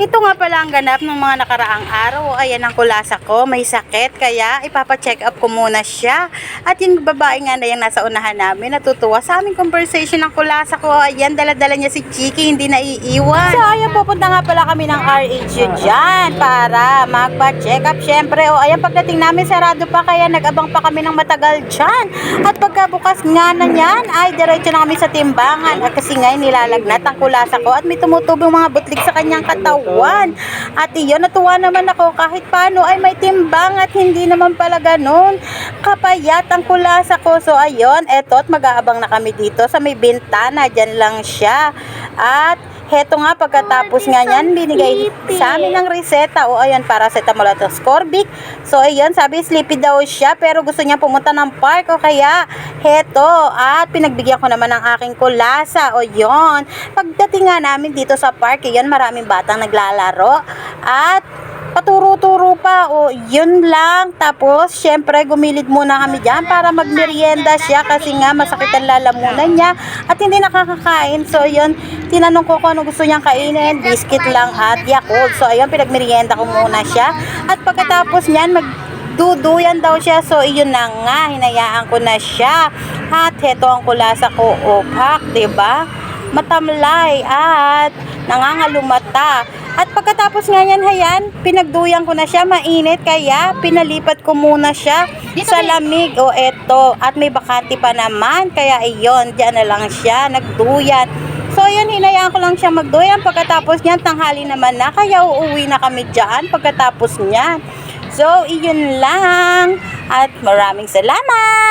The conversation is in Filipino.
Ito nga pala ang ganap ng mga nakaraang araw. Ayan ang kulasa ko, may sakit. Kaya ipapacheck up ko muna siya. At yung babae nga na yung nasa unahan namin, natutuwa sa aming conversation ng kulasa ko. Ayan, dala-dala niya si Chiki, hindi naiiwan. So ayan, pupunta nga pala kami ng RH dyan para magpa-check up. Siyempre, o ayan, pagdating namin sarado pa, kaya nag-abang pa kami ng matagal dyan. At pagkabukas nga na niyan, ay diretso na kami sa timbangan. At kasi nga, nilalagnat ang kulasa ko at may tumutubong mga butlig sa kanyang katawan. At iyon, natuwa naman ako kahit paano ay may timbang at hindi naman pala ganun. Kapayat ang kulasa ko. So ayun, eto at mag-aabang na kami dito sa may bintana. Diyan lang siya. At heto nga pagkatapos nga niyan, binigay sa amin ng reseta. O ayan, paracetamol at ascorbic. So ayun, sabi sleepy daw siya pero gusto niya pumunta ng park o kaya heto. At pinagbigyan ko naman ng aking kulasa. O yon Pagdating nga namin dito sa park, yun, maraming batang naglalaro. At paturo-turo pa. O yun lang. Tapos syempre gumilid muna kami dyan para magmerienda siya kasi nga masakit ang lalamunan niya at hindi nakakakain. So yun tinanong ko kung ano gusto niyang kainin. Biscuit lang at yakult. So ayun pinagmerienda ko muna siya. At pagkatapos niyan mag duduyan daw siya. So iyon na nga hinayaan ko na siya. At heto ang kulasa ko. Opak ba matamlay at nangangalumata. At pagkatapos nga yan, hayan, pinagduyan ko na siya, mainit, kaya pinalipat ko muna siya sa lamig. O eto, at may bakante pa naman, kaya iyon, diyan na lang siya, nagduyan. So, yun, hinayaan ko lang siya magduyan. Pagkatapos niyan, tanghali naman na, kaya uuwi na kami dyan pagkatapos niyan. So, iyon lang. At maraming salamat!